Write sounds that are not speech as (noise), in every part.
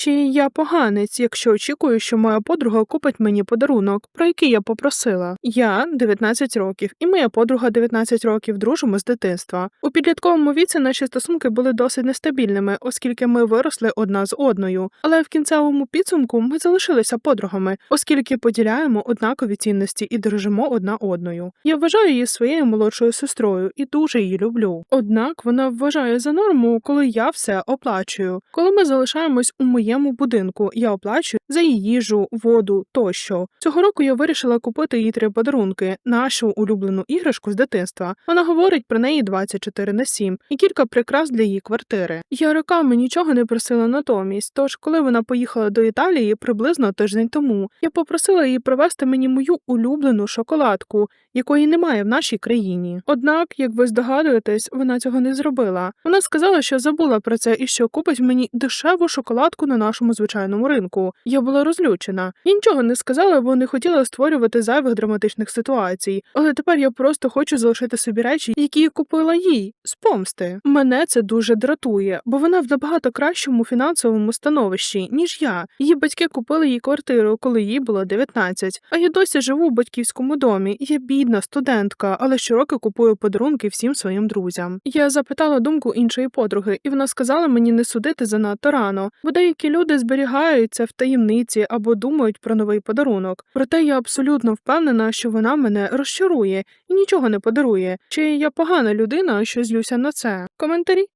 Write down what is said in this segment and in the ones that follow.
Чи я поганець, якщо очікую, що моя подруга купить мені подарунок, про який я попросила? Я 19 років, і моя подруга 19 років дружимо з дитинства. У підлітковому віці наші стосунки були досить нестабільними, оскільки ми виросли одна з одною. Але в кінцевому підсумку ми залишилися подругами, оскільки поділяємо однакові цінності і дружимо одна одною. Я вважаю її своєю молодшою сестрою і дуже її люблю. Однак вона вважає за норму, коли я все оплачую. Коли ми залишаємось у моєму будинку, я оплачую за її їжу, воду тощо. Цього року я вирішила купити їй три подарунки, нашу улюблену іграшку з дитинства. Вона говорить про неї 24 на 7 і кілька прикрас для її квартири. Я роками нічого не просила натомість. Тож, коли вона поїхала до Італії приблизно тиждень тому, я попросила її привезти мені мою улюблену шоколадку, якої немає в нашій країні. Однак, як ви здогадуєтесь, вона цього не зробила. Вона сказала, що забула про це і що купить мені дешеву шоколадку на нашому звичайному ринку. Я була розлючена. Я нічого не сказала, бо не хотіла створювати зайвих драматичних ситуацій. Але тепер я просто хочу залишити собі речі, які я купила їй з помсти. Мене це дуже дратує, бо вона в набагато кращому фінансовому становищі, ніж я. Її батьки купили їй квартиру, коли їй було 19. А я досі живу в батьківському домі. Я бідна студентка, але щороку купую подарунки всім своїм друзям. Я запитала думку іншої подруги, і вона сказала мені не судити занадто рано, бо деякі люди зберігаються в таємниці або думають про новий подарунок. Проте я абсолютно впевнена, що вона мене розчарує і нічого не подарує. Чи я погана людина, що злюся на це? Коментарі?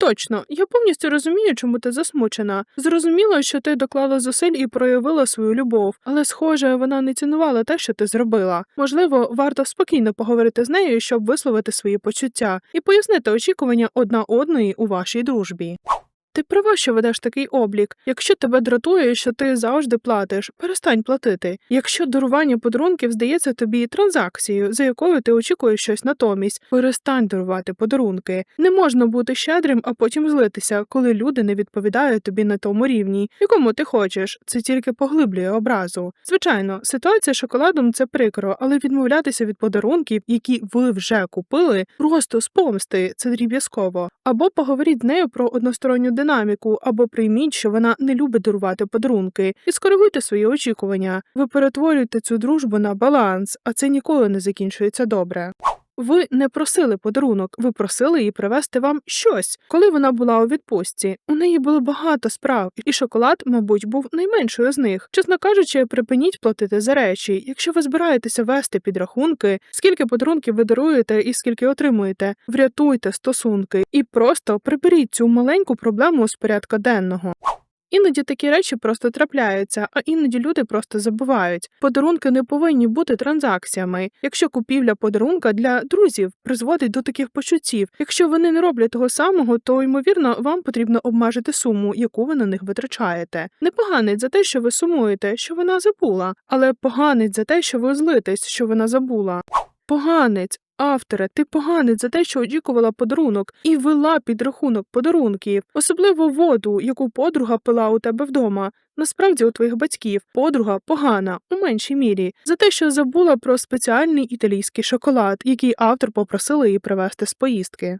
Точно, я повністю розумію, чому ти засмучена. Зрозуміло, що ти доклала зусиль і проявила свою любов, але, схоже, вона не цінувала те, що ти зробила. Можливо, варто спокійно поговорити з нею, щоб висловити свої почуття і пояснити очікування одна одної у вашій дружбі. Ти права, що ведеш такий облік. Якщо тебе дратує, що ти завжди платиш, перестань платити. Якщо дарування подарунків здається тобі транзакцією, за якою ти очікуєш щось натомість, перестань дарувати подарунки. Не можна бути щедрим, а потім злитися, коли люди не відповідають тобі на тому рівні, якому ти хочеш. Це тільки поглиблює образу. Звичайно, ситуація з шоколадом це прикро, але відмовлятися від подарунків, які ви вже купили, просто з помсти це дріб'язково. Або поговоріть з нею про односторонню динаміку, або прийміть, що вона не любить дарувати подарунки, і скоригуйте свої очікування. Ви перетворюєте цю дружбу на баланс, а це ніколи не закінчується добре. Ви не просили подарунок, ви просили її привезти вам щось. Коли вона була у відпустці, у неї було багато справ, і шоколад, мабуть, був найменшою з них. Чесно кажучи, припиніть платити за речі. Якщо ви збираєтеся вести підрахунки, скільки подарунків ви даруєте і скільки отримуєте, врятуйте стосунки і просто приберіть цю маленьку проблему з порядка денного. Іноді такі речі просто трапляються, а іноді люди просто забувають. Подарунки не повинні бути транзакціями. Якщо купівля подарунка для друзів призводить до таких почуттів, якщо вони не роблять того самого, то ймовірно вам потрібно обмежити суму, яку ви на них витрачаєте. Не поганить за те, що ви сумуєте, що вона забула, але поганить за те, що ви злитесь, що вона забула. Поганець. Авторе, ти поганець за те, що очікувала подарунок і вела підрахунок подарунків, особливо воду, яку подруга пила у тебе вдома. Насправді у твоїх батьків подруга погана у меншій мірі за те, що забула про спеціальний італійський шоколад, який автор попросила її привезти з поїздки.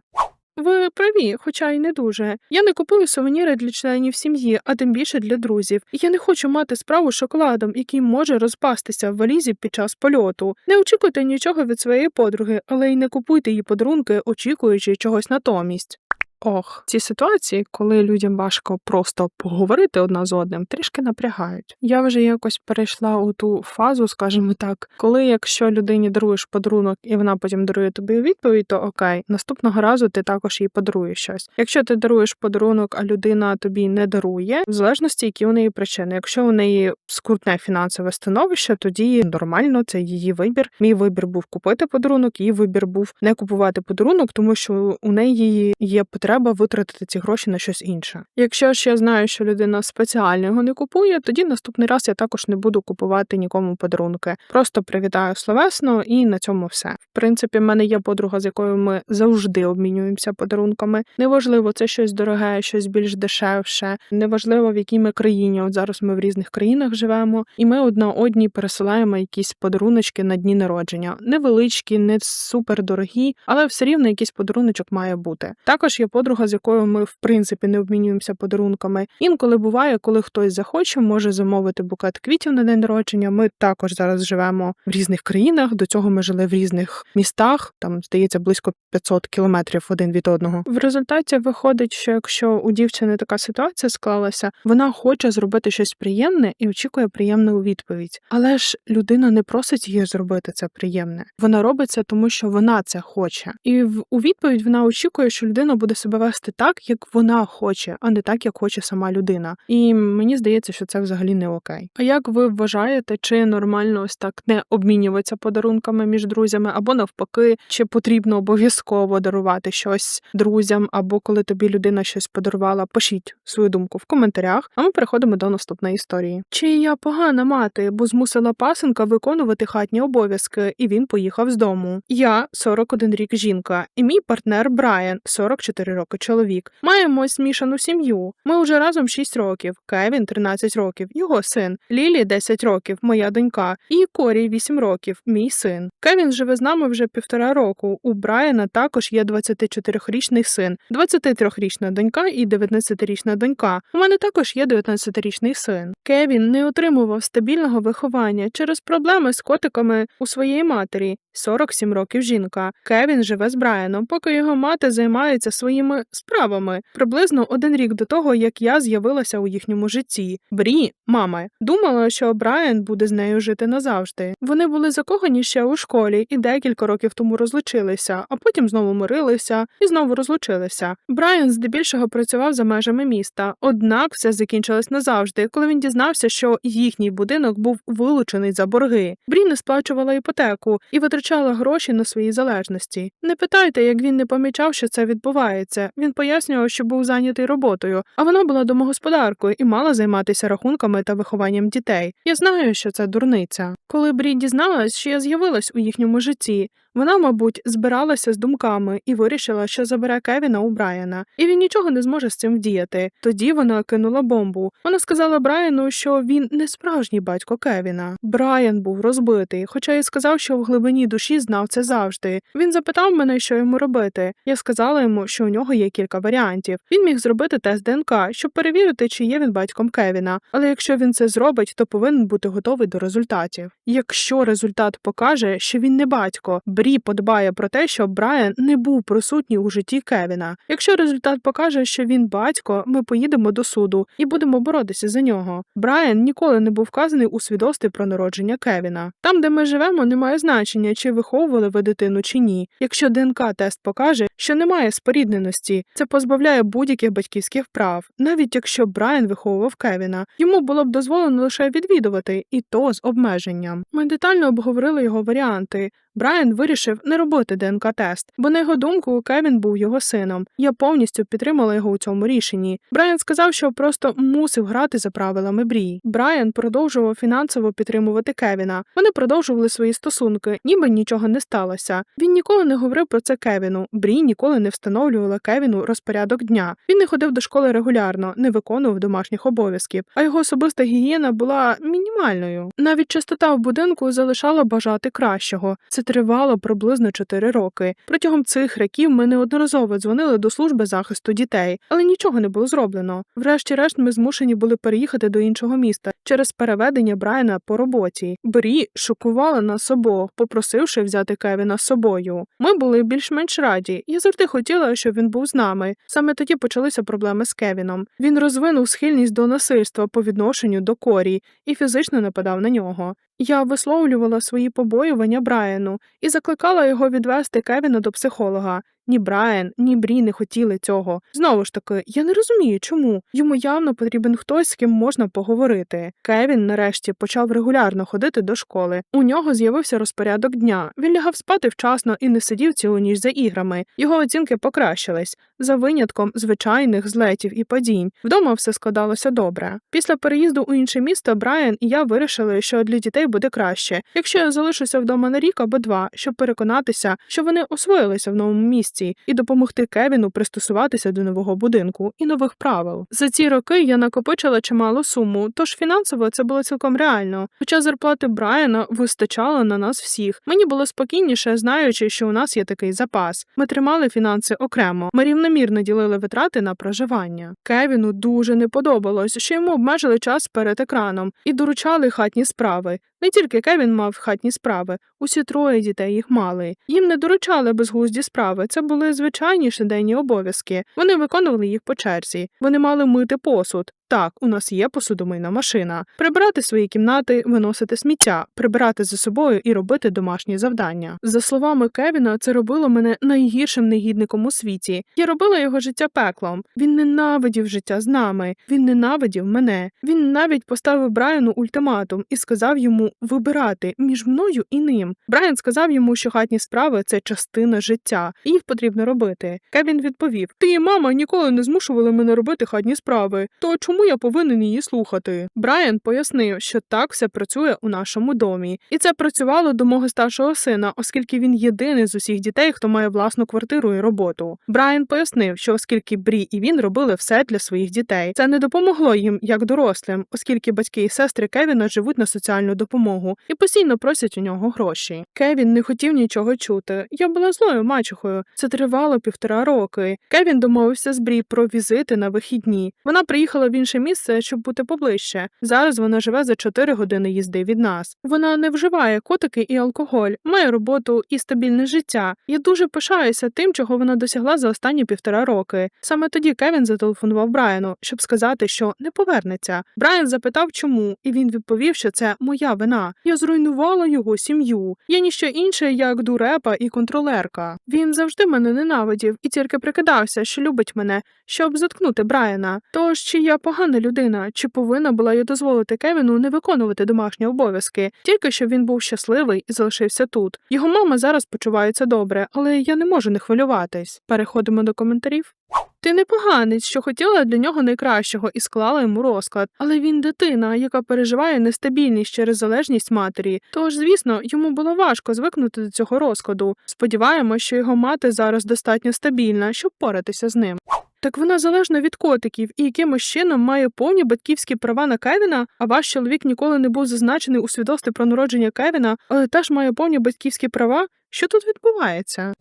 Ви праві, хоча й не дуже. Я не купую сувеніри для членів сім'ї, а тим більше для друзів. Я не хочу мати справу з шоколадом, який може розпастися в валізі під час польоту. Не очікуйте нічого від своєї подруги, але й не купуйте її подарунки, очікуючи чогось натомість. Ох, ці ситуації, коли людям важко просто поговорити одна з одним, трішки напрягають. Я вже якось перейшла у ту фазу, скажімо так, коли якщо людині даруєш подарунок і вона потім дарує тобі відповідь, то окей, наступного разу ти також їй подаруєш щось. Якщо ти даруєш подарунок, а людина тобі не дарує, в залежності, які у неї причини. Якщо у неї скрутне фінансове становище, тоді нормально, це її вибір. Мій вибір був купити подарунок, її вибір був не купувати подарунок, тому що у неї є потреба витратити ці гроші на щось інше. Якщо ж я знаю, що людина спеціально його не купує, тоді наступний раз я також не буду купувати нікому подарунки. Просто привітаю словесно і на цьому все. В принципі, в мене є подруга, з якою ми завжди обмінюємося подарунками. Неважливо, це щось дороге, щось більш дешевше. Неважливо, в якій ми країні. От зараз ми в різних країнах живемо, і ми одна одній пересилаємо якісь подаруночки на дні народження. Невеличкі, не супер дорогі, але все рівно якийсь подаруночок має бути. Також є подруга, з якою ми в принципі не обмінюємося подарунками. Інколи буває, коли хтось захоче, може замовити букет квітів на день народження. Ми також зараз живемо в різних країнах. До цього ми жили в різних містах. Там здається близько 500 кілометрів один від одного. В результаті виходить, що якщо у дівчини така ситуація склалася, вона хоче зробити щось приємне і очікує приємну відповідь. Але ж людина не просить її зробити це приємне. Вона робить це, тому що вона це хоче. І в у відповідь вона очікує, що людина буде себе вести так, як вона хоче, а не так, як хоче сама людина. І мені здається, що це взагалі не окей. А як ви вважаєте, чи нормально ось так не обмінюватися подарунками між друзями, або навпаки, чи потрібно обов'язково дарувати щось друзям, або коли тобі людина щось подарувала, пишіть свою думку в коментарях. А ми переходимо до наступної історії. Чи я погана мати, бо змусила пасенка виконувати хатні обов'язки, і він поїхав з дому. Я 41 рік жінка, і мій партнер Брайан, 44 роки чоловік. Маємо змішану сім'ю. Ми вже разом 6 років. Кевін 13 років, його син, Лілі 10 років, моя донька, і Корі 8 років, мій син. Кевін живе з нами вже півтора року. У Брайана також є 24-річний син, 23-річна донька і 19-річна донька. У мене також є 19-річний син. Кевін не отримував стабільного виховання через проблеми з котиками у своєї матері. 47 років жінка. Кевін живе з Брайаном, поки його мати займається своїми справами. Приблизно один рік до того, як я з'явилася у їхньому житті. Брі, мама, думала, що Брайан буде з нею жити назавжди. Вони були закохані ще у школі і декілька років тому розлучилися, а потім знову мирилися і знову розлучилися. Брайан здебільшого працював за межами міста, однак все закінчилось назавжди, коли він дізнався, що їхній будинок був вилучений за борги. Брі не сплачувала іпотеку і витрачала гроші на свої залежності. Не питайте, як він не помічав, що це відбувається. Він пояснював, що був зайнятий роботою, а вона була домогосподаркою і мала займатися рахунками та вихованням дітей. Я знаю, що це дурниця. Коли Брі дізналась, що я з'явилась у їхньому житті, вона, мабуть, збиралася з думками і вирішила, що забере Кевіна у Брайана, і він нічого не зможе з цим вдіяти. Тоді вона кинула бомбу. Вона сказала Брайану, що він не справжній батько Кевіна. Брайан був розбитий, хоча й сказав, що в глибині душі знав це завжди. Він запитав мене, що йому робити. Я сказала йому, що у нього є кілька варіантів. Він міг зробити тест ДНК, щоб перевірити, чи є він батьком Кевіна. Але якщо він це зробить, то повинен бути готовий до результатів. Якщо результат покаже, що він не батько, Брі подбає про те, щоб Брайан не був присутній у житті Кевіна. Якщо результат покаже, що він батько, ми поїдемо до суду і будемо боротися за нього. Брайан ніколи не був вказаний у свідоцтві про народження Кевіна. Там, де ми живемо, немає значення, чи виховували ви дитину чи ні. Якщо ДНК тест покаже, що немає спорідненості, це позбавляє будь-яких батьківських прав, навіть якщо Брайан виховував Кевіна. Йому було б дозволено лише відвідувати, і то з обмеженням. Ми детально обговорили його варіанти. Брайан вирішив не робити ДНК-тест, бо на його думку Кевін був його сином. Я повністю підтримала його у цьому рішенні. Брайан сказав, що просто мусив грати за правилами Брі. Брайан продовжував фінансово підтримувати Кевіна. Вони продовжували свої стосунки, ніби нічого не сталося. Він ніколи не говорив про це Кевіну. Брі ніколи не встановлювала Кевіну розпорядок дня. Він не ходив до школи регулярно, не виконував домашніх обов'язків, а його особиста гігієна була мінімальною. Навіть чистота в будинку залишала бажати кращого. Це тривало приблизно 4 роки. Протягом цих років ми неодноразово дзвонили до служби захисту дітей, але нічого не було зроблено. Врешті-решт, ми змушені були переїхати до іншого міста через переведення Брайана по роботі. Брі шокувала нас обох, попросивши взяти Кевіна з собою. Ми були більш-менш раді. Я завжди хотіла, щоб він був з нами. Саме тоді почалися проблеми з Кевіном. Він розвинув схильність до насильства по відношенню до Корі і фізично нападав на нього. Я висловлювала свої побоювання Брайану і закликала його відвести Кевіна до психолога. Ні Брайан, ні Брі не хотіли цього. Знову ж таки, я не розумію, чому йому явно потрібен хтось, з ким можна поговорити. Кевін, нарешті, почав регулярно ходити до школи. У нього з'явився розпорядок дня. Він лягав спати вчасно і не сидів цілу ніч за іграми. Його оцінки покращились за винятком звичайних злетів і падінь. Вдома все складалося добре. Після переїзду у інше місто Брайан і я вирішили, що для дітей буде краще, якщо я залишуся вдома на рік або два, щоб переконатися, що вони освоїлися в новому місці. Залежності і допомогти Кевіну пристосуватися до нового будинку і нових правил. За ці роки я накопичила чимало суму, тож фінансово це було цілком реально. Хоча зарплати Брайана вистачало на нас всіх. Мені було спокійніше, знаючи, що у нас є такий запас. Ми тримали фінанси окремо. Ми рівномірно ділили витрати на проживання. Кевіну дуже не подобалось, що йому обмежили час перед екраном і доручали хатні справи. Не тільки Кевін мав хатні справи, усі троє дітей їх мали. Їм не доручали безглузді справи. Це були звичайні щоденні обов'язки. Вони виконували їх по черзі. Вони мали мити посуд. Так, у нас є посудомийна машина, прибирати свої кімнати, виносити сміття, прибирати за собою і робити домашні завдання. За словами Кевіна, це робило мене найгіршим негідником у світі. Я робила його життя пеклом. Він ненавидів життя з нами. Він ненавидів мене. Він навіть поставив Брайану ультиматум і сказав йому вибирати між мною і ним. Брайан сказав йому, що хатні справи це частина життя, і їх потрібно робити. Кевін відповів: Ти і мама ніколи не змушували мене робити хатні справи. То чому я повинен її слухати? Брайан пояснив, що так все працює у нашому домі, і це працювало до мого старшого сина, оскільки він єдиний з усіх дітей, хто має власну квартиру і роботу. Брайан пояснив, що оскільки Брі і він робили все для своїх дітей, це не допомогло їм як дорослим, оскільки батьки і сестри Кевіна живуть на соціальну допомогу і постійно просять у нього гроші. Кевін не хотів нічого чути. Я була злою мачехою. Це тривало півтора роки. Кевін домовився з Брі про візити на вихідні. Вона приїхала в інше місце, щоб бути поближче. Зараз вона живе за 4 години їзди від нас. Вона не вживає котики і алкоголь, має роботу і стабільне життя. Я дуже пишаюся тим, чого вона досягла за останні півтора роки. Саме тоді Кевін зателефонував Брайану, щоб сказати, що не повернеться. Брайан запитав, чому, і він відповів, що це моя вина. Я зруйнувала його сім'ю. Я ніщо інше, як дурепа і контролерка. Він завжди мене ненавидів і тільки прикидався, що любить мене, щоб заткнути Брайана. Тож чи я погана людина, чи повинна була я дозволити Кевіну не виконувати домашні обов'язки, тільки щоб він був щасливий і залишився тут. Його мама зараз почувається добре, але я не можу не хвилюватись. Переходимо до коментарів. Ти не поганець, що хотіла для нього найкращого і склала йому розклад, але він дитина, яка переживає нестабільність через залежність матері. Тож, звісно, йому було важко звикнути до цього розкладу. Сподіваємось, що його мати зараз достатньо стабільна, щоб поратися з ним. Так вона залежна від котиків і якимось чином має повні батьківські права на Кевіна, а ваш чоловік ніколи не був зазначений у свідоцтві про народження Кевіна, але теж має повні батьківські права. Що тут відбувається?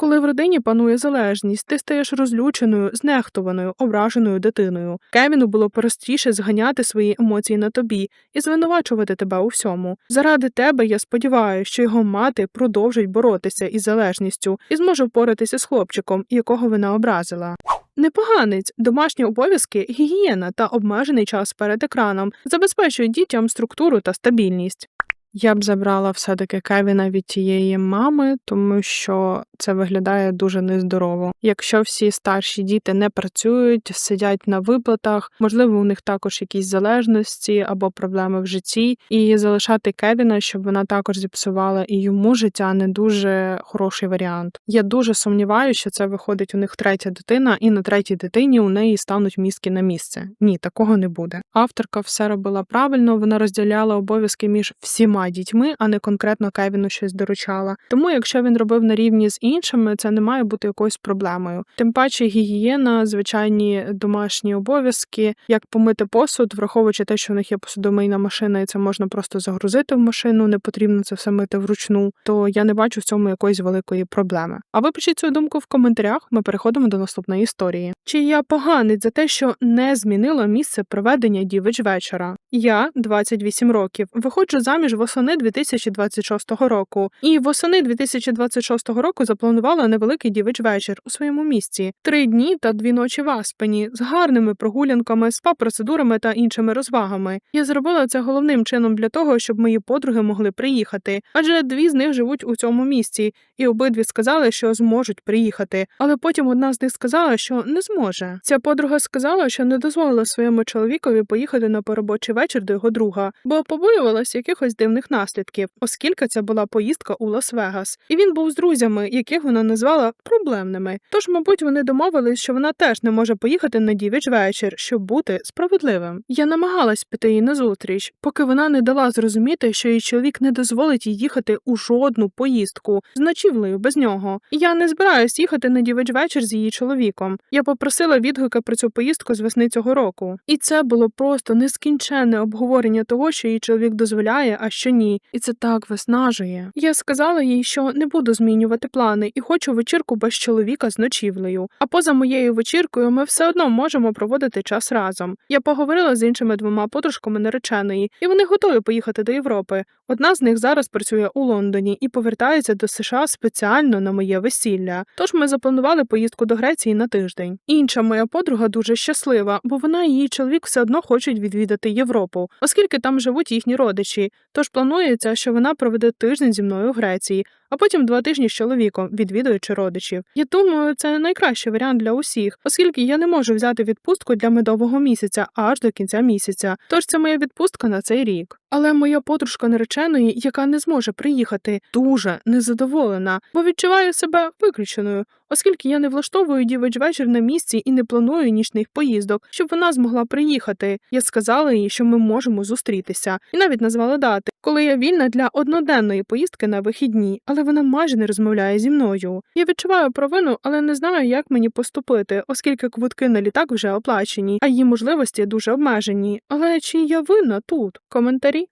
Коли в родині панує залежність, ти стаєш розлюченою, знехтованою, ображеною дитиною. Кевіну було простіше зганяти свої емоції на тобі і звинувачувати тебе у всьому. Заради тебе я сподіваюся, що його мати продовжить боротися із залежністю і зможе впоратися з хлопчиком, якого вона образила. Непоганець, домашні обов'язки, гігієна та обмежений час перед екраном забезпечують дітям структуру та стабільність. Я б забрала все-таки Кевіна від тієї мами, тому що це виглядає дуже нездорово. Якщо всі старші діти не працюють, сидять на виплатах, можливо, у них також якісь залежності або проблеми в житті, і залишати Кевіна, щоб вона також зіпсувала і йому життя не дуже хороший варіант. Я дуже сумніваюся, що це виходить у них третя дитина, і на третій дитині у неї стануть мізки на місце. Ні, такого не буде. Авторка все робила правильно, вона розділяла обов'язки між всіма дітьми, а не конкретно Кевіну щось доручала. Тому, якщо він робив на рівні з іншими, це не має бути якоюсь проблемою. Тим паче гігієна, звичайні домашні обов'язки, як помити посуд, враховуючи те, що в них є посудомийна машина, і це можна просто загрузити в машину, не потрібно це все мити вручну. То я не бачу в цьому якоїсь великої проблеми. А ви пишіть свою думку в коментарях. Ми переходимо до наступної історії. Чи я поганець за те, що не змінила місце проведення дівич вечора? Я 28 років. Виходжу заміж восени 2026 року, і восени 2026 року запланувала невеликий дівич вечір у своєму місці: три дні та дві ночі в Аспені з гарними прогулянками, спа-процедурами та іншими розвагами. Я зробила це головним чином для того, щоб мої подруги могли приїхати, адже дві з них живуть у цьому місці, і обидві сказали, що зможуть приїхати. Але потім одна з них сказала, що не зможе. Ця подруга сказала, що не дозволила своєму чоловікові поїхати на поробочий вечір до його друга, бо побоювалась якихось дивних наслідків, оскільки це була поїздка у Лас-Вегас, і він був з друзями, яких вона назвала проблемними. Тож, мабуть, вони домовились, що вона теж не може поїхати на дівіч вечір, щоб бути справедливим. Я намагалась піти їй назустріч, поки вона не дала зрозуміти, що її чоловік не дозволить їй їхати у жодну поїздку з ночівлею без нього. Я не збираюсь їхати на дівич вечір з її чоловіком. Я попросила відгуки про цю поїздку з весни цього року. І це було просто нескінченне обговорення того, що її чоловік дозволяє, а що ні. І це так виснажує. Я сказала їй, що не буду змінювати плани і хочу вечірку без чоловіка з ночівлею. А поза моєю вечіркою ми все одно можемо проводити час разом. Я поговорила з іншими двома подружками нареченої, і вони готові поїхати до Європи. Одна з них зараз працює у Лондоні і повертається до США спеціально на моє весілля. Тож ми запланували поїздку до Греції на тиждень. Інша моя подруга дуже щаслива, бо вона і її чоловік все одно хочуть відвідати Європу, оскільки там живуть їхні родичі. Тож планується, що вона проведе тиждень зі мною в Греції, а потім два тижні з чоловіком, відвідуючи родичів. Я думаю, це найкращий варіант для усіх, оскільки я не можу взяти відпустку для медового місяця аж до кінця місяця. Тож це моя відпустка на цей рік. Але моя подружка нареченої, яка не зможе приїхати, дуже незадоволена, бо відчуває себе виключеною, оскільки я не влаштовую дівич вечір на місці і не планую нічних поїздок, щоб вона змогла приїхати. Я сказала їй, що ми можемо зустрітися, і навіть назвала дати, коли я вільна для одноденної поїздки на вихідні, але вона майже не розмовляє зі мною. Я відчуваю провину, але не знаю, як мені поступити, оскільки квитки на літак вже оплачені, а її можливості дуже обмежені. Але чи я винна тут? Коментарі?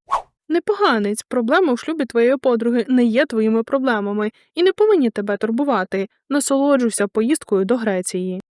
Непоганець, проблема у шлюбі твоєї подруги не є твоїми проблемами і не повинні тебе турбувати. Насолоджуйся поїздкою до Греції.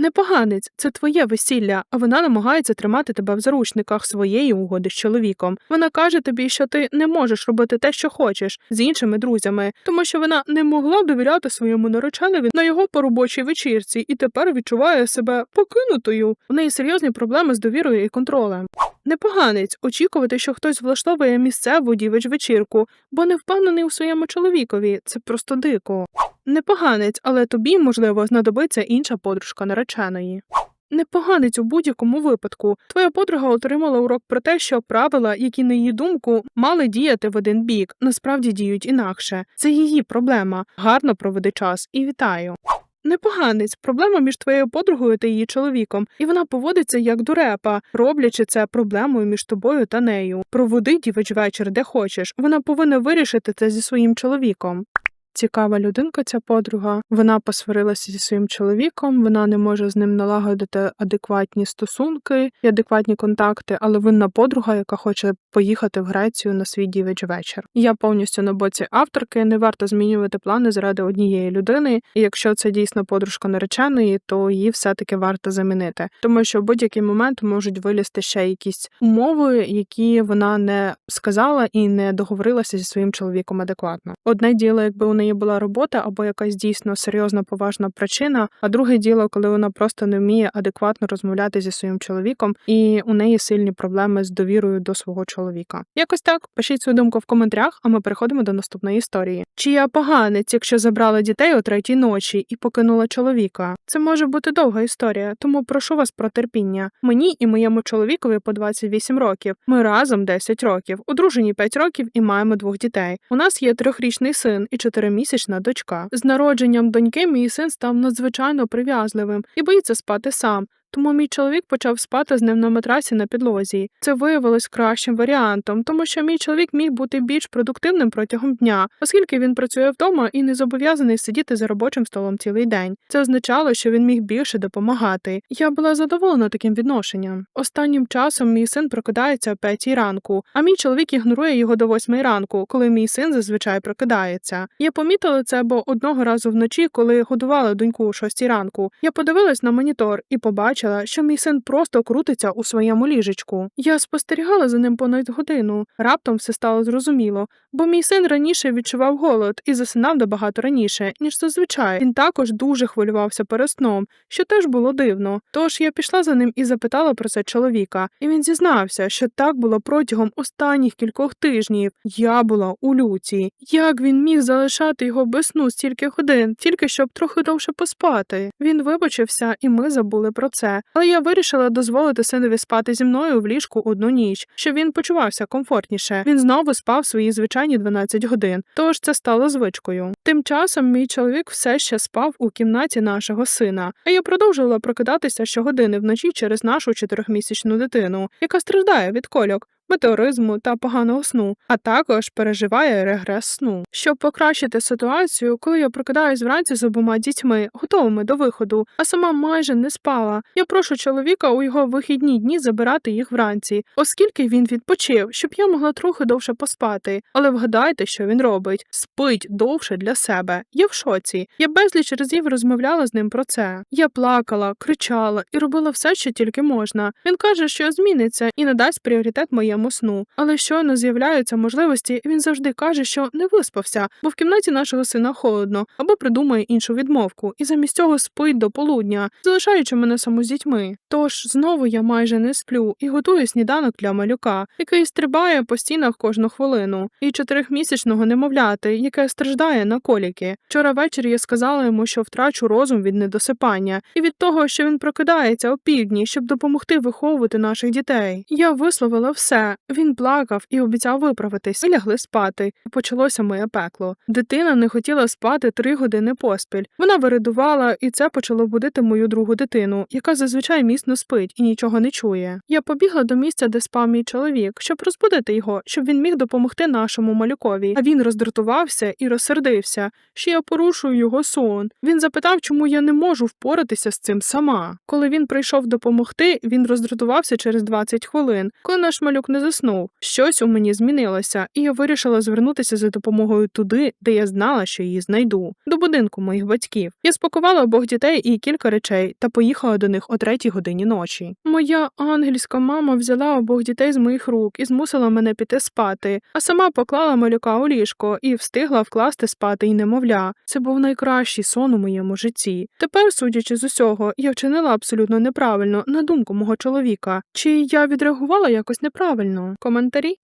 Непоганець, це твоє весілля, а вона намагається тримати тебе в заручниках своєї угоди з чоловіком. Вона каже тобі, що ти не можеш робити те, що хочеш, з іншими друзями, тому що вона не могла довіряти своєму нареченеві на його поробочій вечірці і тепер відчуває себе покинутою. У неї серйозні проблеми з довірою і контролем. Непоганець очікувати, що хтось влаштовує місцеву дівич вечірку, бо не впевнений у своєму чоловікові. Це просто дико. Непоганець, але тобі, можливо, знадобиться інша подружка нареченої. Непоганець у будь-якому випадку. Твоя подруга отримала урок про те, що правила, які на її думку мали діяти в один бік, насправді діють інакше. Це її проблема. Гарно проведи час і вітаю. Непоганець, проблема між твоєю подругою та її чоловіком, і вона поводиться як дурепа, роблячи це проблемою між тобою та нею. Проводи дівич вечір, де хочеш. Вона повинна вирішити це зі своїм чоловіком. Цікава людинка, ця подруга. Вона посварилася зі своїм чоловіком, вона не може з ним налагодити адекватні стосунки і адекватні контакти, але винна подруга, яка хоче поїхати в Грецію на свій дівич вечір. Я повністю на боці авторки. Не варто змінювати плани заради однієї людини. І якщо це дійсно подружка нареченої, то її все-таки варто замінити, тому що в будь-який момент можуть вилізти ще якісь умови, які вона не сказала і не договорилася зі своїм чоловіком адекватно. Одне діло, якби у неї була робота або якась дійсно серйозна поважна причина. А друге діло, коли вона просто не вміє адекватно розмовляти зі своїм чоловіком, і у неї сильні проблеми з довірою до свого чоловіка. Якось так пишіть свою думку в коментарях, а ми переходимо до наступної історії. Чи я поганець, якщо забрала дітей о третій ночі і покинула чоловіка? Це може бути довга історія, тому прошу вас про терпіння. Мені і моєму чоловікові по 28 років. Ми разом 10 років, одружені 5 років і маємо двох дітей. У нас є трьохрічний син і чотиримісячна дочка. З народженням доньки мій син став надзвичайно прив'язливим і боїться спати сам. Тому мій чоловік почав спати з ним на матрасі на підлозі. Це виявилось кращим варіантом, тому що мій чоловік міг бути більш продуктивним протягом дня, оскільки він працює вдома і не зобов'язаний сидіти за робочим столом цілий день. Це означало, що він міг більше допомагати. Я була задоволена таким відношенням. Останнім часом мій син прокидається о п'ятій ранку, а мій чоловік ігнорує його до восьмої ранку, коли мій син зазвичай прокидається. Я помітила це, бо одного разу вночі, коли годувала доньку о шостій ранку, я подивилась на монітор і побачила, що мій син просто крутиться у своєму ліжечку. Я спостерігала за ним понад годину. Раптом все стало зрозуміло, бо мій син раніше відчував голод і засинав набагато раніше, ніж зазвичай. Він також дуже хвилювався перед сном, що теж було дивно. Тож я пішла за ним і запитала про це чоловіка, і він зізнався, що так було протягом останніх кількох тижнів. Я була у люті. Як він міг залишати його без сну стільки годин, тільки щоб трохи довше поспати? Він вибачився, і ми забули про це. Все, але я вирішила дозволити синові спати зі мною в ліжку одну ніч, щоб він почувався комфортніше. Він знову спав свої звичайні 12 годин, тож це стало звичкою. Тим часом мій чоловік все ще спав у кімнаті нашого сина, а я продовжувала прокидатися щогодини вночі через нашу чотирьохмісячну дитину, яка страждає від кольок. Метеоризму та поганого сну, а також переживає регрес сну. Щоб покращити ситуацію, коли я прокидаюсь вранці з обома дітьми, готовими до виходу, а сама майже не спала. Я прошу чоловіка у його вихідні дні забирати їх вранці, оскільки він відпочив, щоб я могла трохи довше поспати. Але вгадайте, що він робить: спить довше для себе. Я в шоці. Я безліч разів розмовляла з ним про це. Я плакала, кричала і робила все, що тільки можна. Він каже, що зміниться і надасть пріоритет моєму сну. Але щойно з'являються можливості, він завжди каже, що не виспався, бо в кімнаті нашого сина холодно, або придумає іншу відмовку, і замість цього спить до полудня, залишаючи мене саму з дітьми. Тож знову я майже не сплю і готую сніданок для малюка, який стрибає по стінах кожну хвилину, і чотирьохмісячного немовляти, яке страждає на коліки. Вчора ввечері я сказала йому, що втрачу розум від недосипання, і від того, що він прокидається опівдні, щоб допомогти виховувати наших дітей. Я висловила все. Він плакав і обіцяв виправитись. Ми лягли спати, і почалося моє пекло. Дитина не хотіла спати три години поспіль. Вона виридувала, і це почало будити мою другу дитину, яка зазвичай міцно спить і нічого не чує. Я побігла до місця, де спав мій чоловік, щоб розбудити його, щоб він міг допомогти нашому малюкові. А він роздратувався і розсердився, що я порушую його сон. Він запитав, чому я не можу впоратися з цим сама. Коли він прийшов допомогти, він роздратувався через 20 хвилин. Коли наш малюк не заснув, щось у мені змінилося, і я вирішила звернутися за допомогою туди, де я знала, що її знайду, до будинку моїх батьків. Я спакувала обох дітей і кілька речей та поїхала до них о третій годині ночі. Моя ангельська мама взяла обох дітей з моїх рук і змусила мене піти спати, а сама поклала малюка у ліжко і встигла вкласти спати й немовля. Це був найкращий сон у моєму житті. Тепер, судячи з усього, я вчинила абсолютно неправильно, на думку мого чоловіка. Чи я відреагувала якось неправильно? Коментарі?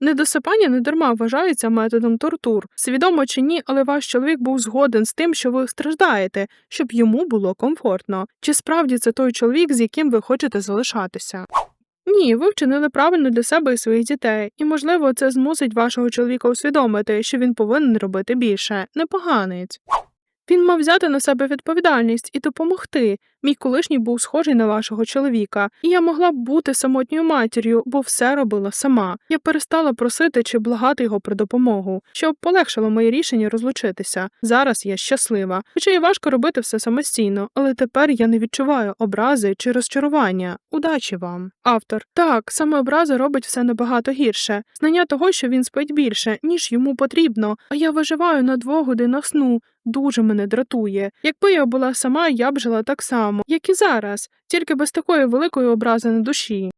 Недосипання недарма вважається методом тортур. Свідомо чи ні, але ваш чоловік був згоден з тим, що ви страждаєте, щоб йому було комфортно. Чи справді це той чоловік, з яким ви хочете залишатися? Ні, ви вчинили правильно для себе і своїх дітей, і, можливо, це змусить вашого чоловіка усвідомити, що він повинен робити більше. Непоганець. Він мав взяти на себе відповідальність і допомогти. Мій колишній був схожий на вашого чоловіка, і я могла б бути самотньою матір'ю, бо все робила сама. Я перестала просити чи благати його про допомогу, що полегшило моє рішення розлучитися. Зараз я щаслива. Хоча і важко робити все самостійно, але тепер я не відчуваю образи чи розчарування. Удачі вам. Автор так, саме образа робить все набагато гірше. Знання того, що він спить більше, ніж йому потрібно, а я виживаю на двох годинах сну. Дуже мене дратує. Якби я була сама, я б жила так само, як і зараз, тільки без такої великої образи на душі.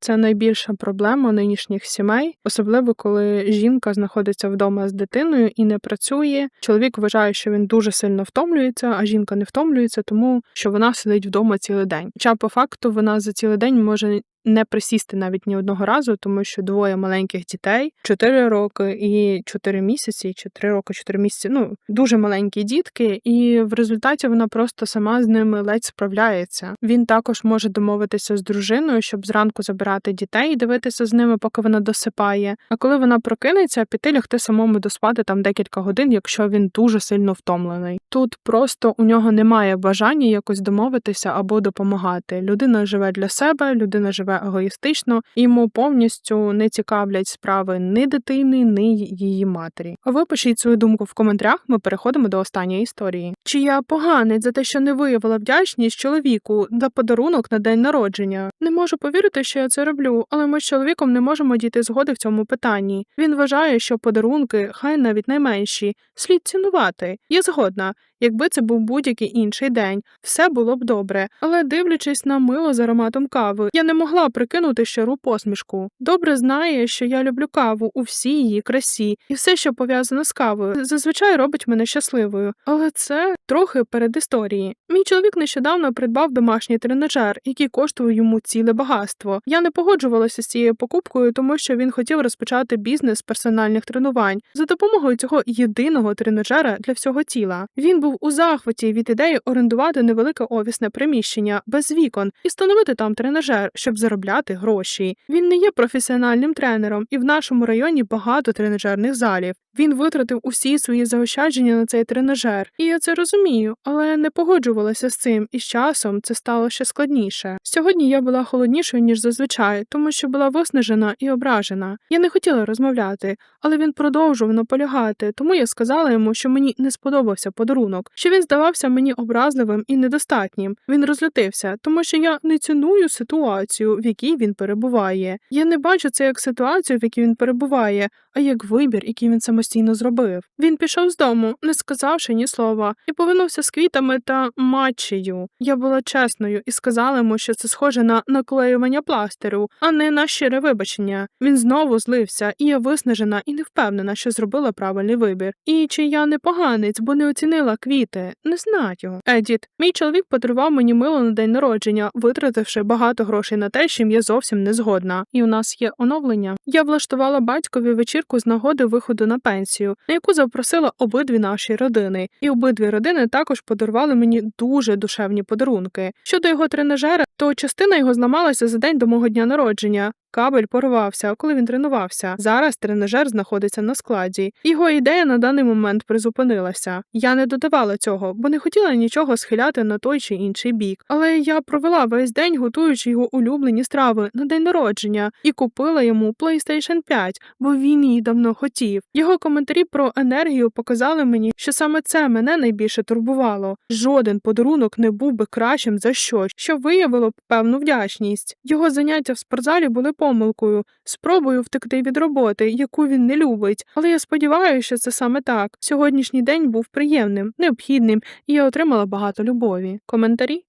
Це найбільша проблема нинішніх сімей, особливо коли жінка знаходиться вдома з дитиною і не працює. Чоловік вважає, що він дуже сильно втомлюється, а жінка не втомлюється, тому що вона сидить вдома цілий день. Хоча по факту вона за цілий день може не присісти навіть ні одного разу, тому що двоє маленьких дітей 4 роки і 4 місяці, 4 роки, 4 місяці. Ну дуже маленькі дітки, і в результаті вона просто сама з ними ледь справляється. Він також може домовитися з дружиною, щоб зранку забирати дітей і дивитися з ними, поки вона досипає. А коли вона прокинеться, піти лягти самому доспати там декілька годин, якщо він дуже сильно втомлений. Тут просто у нього немає бажання якось домовитися або допомагати. Людина живе для себе, людина живе егоїстично, і йому повністю не цікавлять справи ні дитини, ні її матері. А ви пишіть свою думку в коментарях. Ми переходимо до останньої історії. Чи я поганець за те, що не виявила вдячність чоловіку за подарунок на день народження? Не можу повірити, що я це роблю, але ми з чоловіком не можемо дійти згоди в цьому питанні. Він вважає, що подарунки, хай навіть найменші, слід цінувати. Я згодна. Якби це був будь-який інший день, все було б добре. Але дивлячись на мило з ароматом кави, я не могла змогла прикинути щиру посмішку. Добре знає, що я люблю каву у всій її красі, і все, що пов'язано з кавою, зазвичай робить мене щасливою. Але це трохи перед історії. Мій чоловік нещодавно придбав домашній тренажер, який коштує йому ціле багатство. Я не погоджувалася з цією покупкою, тому що він хотів розпочати бізнес персональних тренувань за допомогою цього єдиного тренажера для всього тіла. Він був у захваті від ідеї орендувати невелике офісне приміщення без вікон і встановити там тренажер, щоб заробляти гроші. Він не є професіональним тренером, і в нашому районі багато тренажерних залів. Він витратив усі свої заощадження на цей тренажер, і я це розумію, але не погоджувалася з цим, і з часом це стало ще складніше. Сьогодні я була холоднішою ніж зазвичай, тому що була виснажена і ображена. Я не хотіла розмовляти, але він продовжував наполягати, тому я сказала йому, що мені не сподобався подарунок, що він здавався мені образливим і недостатнім. Він розлютився, тому що я не ціную ситуацію, в якій він перебуває. Я не бачу це як ситуацію, в якій він перебуває, а як вибір, який він самостійно зробив. Він пішов з дому, не сказавши ні слова, і повернувся з квітами та матчею. Я була чесною і сказала йому, що це схоже на наклеювання пластиру, а не на щире вибачення. Він знову злився, і я виснажена і не впевнена, що зробила правильний вибір. І чи я не поганець, бо не оцінила квіти, не знаю. Едіт, мій чоловік подарував мені мило на день народження, витративши багато грошей на те, з чим я зовсім не згодна. І у нас є оновлення. Я влаштувала батькові вечірку з нагоди виходу на пенсію, на яку запросила обидві наші родини. І обидві родини також подарували мені дуже душевні подарунки. Щодо його тренажера, то частина його зламалася за день до мого дня народження. Кабель порвався, коли він тренувався. Зараз тренажер знаходиться на складі. Його ідея на даний момент призупинилася. Я не додавала цього, бо не хотіла нічого схиляти на той чи інший бік. Але я провела весь день, готуючи його улюблені страви на день народження, і купила йому PlayStation 5, бо він її давно хотів. Його коментарі про енергію показали мені, що саме це мене найбільше турбувало. Жоден подарунок не був би кращим за щось, що виявило б певну вдячність. Його заняття в спортзалі були помилкою, спробою втекти від роботи, яку він не любить. Але я сподіваюся, що це саме так. Сьогоднішній день був приємним, необхідним, і я отримала багато любові. Коментарі?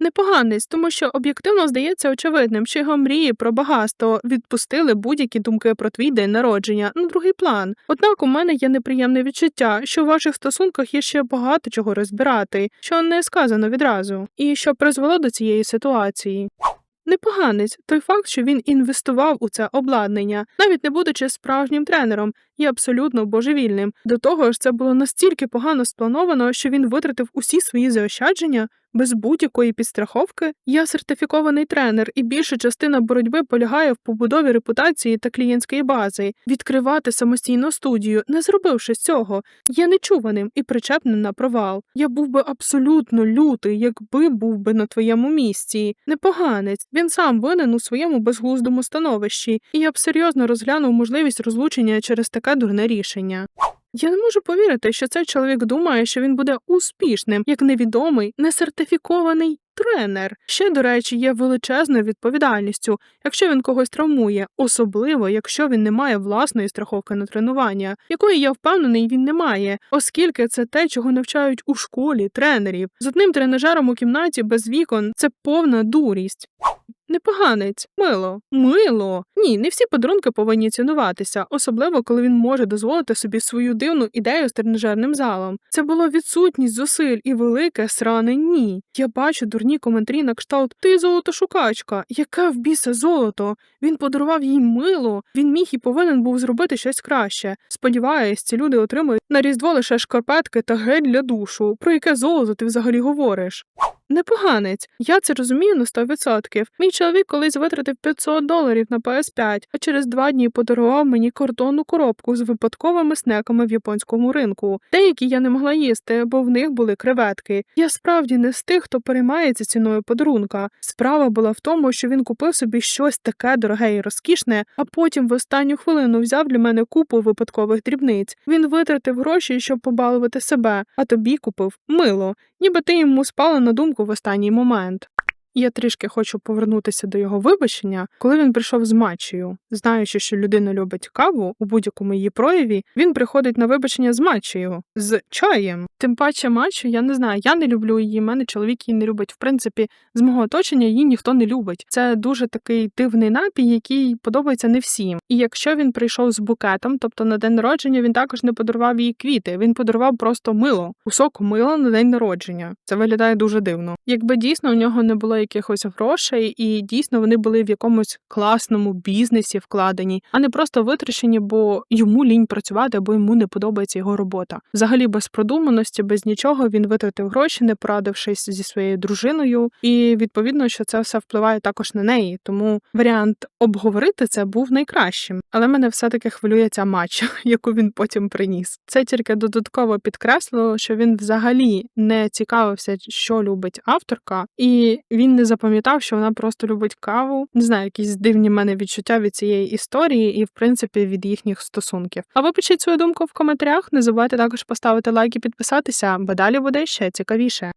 Непоганець, тому що об'єктивно здається очевидним, що його мрії про багатство відпустили будь-які думки про твій день народження на другий план. Однак у мене є неприємне відчуття, що в ваших стосунках є ще багато чого розбирати, що не сказано відразу, і що призвело до цієї ситуації. Непоганець той факт, що він інвестував у це обладнання, навіть не будучи справжнім тренером, є абсолютно божевільним. До того ж, це було настільки погано сплановано, що він витратив усі свої заощадження без будь-якої підстраховки. Я сертифікований тренер, і більша частина боротьби полягає в побудові репутації та клієнтської бази. Відкривати самостійну студію, не зробивши цього, є нечуваним і причепним на провал. Я був би абсолютно лютий, якби був би на твоєму місці. Непоганець. Він сам винен у своєму безглуздому становищі, і я б серйозно розглянув можливість розлучення через таке дурне рішення. Я не можу повірити, що цей чоловік думає, що він буде успішним, як невідомий, несертифікований тренер. Ще, до речі, є величезною відповідальністю, якщо він когось травмує, особливо якщо він не має власної страховки на тренування, якої я впевнений, він не має, оскільки це те, чого навчають у школі тренерів. З одним тренажером у кімнаті без вікон це повна дурість. Непоганець, мило, мило. Ні, не всі подарунки повинні цінуватися, особливо коли він може дозволити собі свою дивну ідею з тренажерним залом. Це було відсутність зусиль і велике сране ні. Я бачу дурні коментарі на кшталт Ти золотошукачка, яке в біса золото. Він подарував їй мило. Він міг і повинен був зробити щось краще. Сподіваюсь, ці люди отримують на різдво лише шкарпетки та гель для душу. Про яке золото ти взагалі говориш? Непоганець, я це розумію на 100%. Мій чоловік колись витратив 500 доларів на PS5, а через два дні подарував мені картонну коробку з випадковими снеками в японському ринку. Деякі я не могла їсти, бо в них були креветки. Я справді не з тих, хто переймається ціною подарунка. Справа була в тому, що він купив собі щось таке дороге і розкішне, а потім в останню хвилину взяв для мене купу випадкових дрібниць. Він витратив гроші, щоб побалувати себе, а тобі купив мило, ніби ти йому спала на думку в останній момент. Я трішки хочу повернутися до його вибачення, коли він прийшов з матчею. Знаючи, що людина любить каву у будь-якому її прояві, він приходить на вибачення з матчею, з чаєм. Тим паче матчу, я не знаю, я не люблю її, мене чоловік її не любить. В принципі, з мого оточення її ніхто не любить. Це дуже такий дивний напій, який подобається не всім. І якщо він прийшов з букетом, тобто на день народження він також не подарував їй квіти, він подарував просто мило, кусок мила на день народження. Це виглядає дуже дивно. Якби дійсно у нього не було якихось грошей, і дійсно вони були в якомусь класному бізнесі вкладені, а не просто витрачені, бо йому лінь працювати, або йому не подобається його робота. Взагалі без продуманості, без нічого він витратив гроші, не порадившись зі своєю дружиною, і відповідно, що це все впливає також на неї. Тому варіант обговорити це був найкращим. Але мене все-таки хвилює ця матча, (laughs) яку він потім приніс. Це тільки додатково підкреслило, що він взагалі не цікавився, що любить авторка, і він не запам'ятав, що вона просто любить каву. Не знаю, якісь дивні в мене відчуття від цієї історії і, в принципі, від їхніх стосунків. А ви пишіть свою думку в коментарях. Не забувайте також поставити лайк і підписатися, бо далі буде ще цікавіше.